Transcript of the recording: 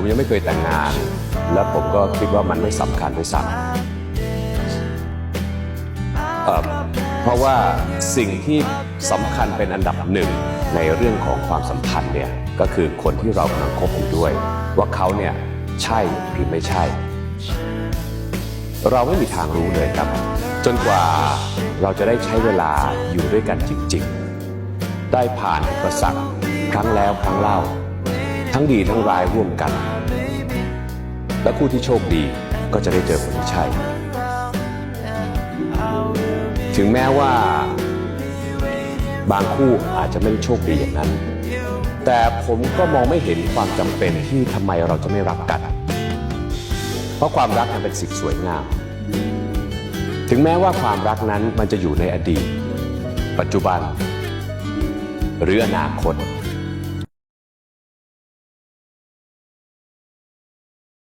ผมยังไม่เคยแต่งงาน และผมก็คิดว่ามันไม่สำคัญด้วยซ้ำเอ่อเพราะว่าสิ่งที่สำคัญเป็นอันดับหนึ่งในเรื่องของความสัมพันธ์เนี่ยก็คือคนที่เรากำลังคบอยู่ด้วย ว่าเขาเนี่ยใช่หรือไม่ใช่ เราไม่มีทางรู้เลยครับ จนกว่าเราจะได้ใช้เวลาอยู่ด้วยกันจริง ๆ ได้ผ่านอุปสรรคครั้งแล้วครั้งเล่า ทั้งดีทั้งร้ายร่วมกัน และคู่ที่โชคดีก็จะได้เจอคนที่ใช่ ถึงแม้ว่า บางคู่อาจจะไม่ได้โชคดีอย่างนั้น แต่ผมก็มองไม่เห็นความจำเป็นที่ทำไมเราจะไม่รักกัน เพราะความรักมันเป็นสิ่งสวยงาม ถึงแม้ว่าความรักนั้นมันจะอยู่ในอดีต ปัจจุบัน หรืออนาคต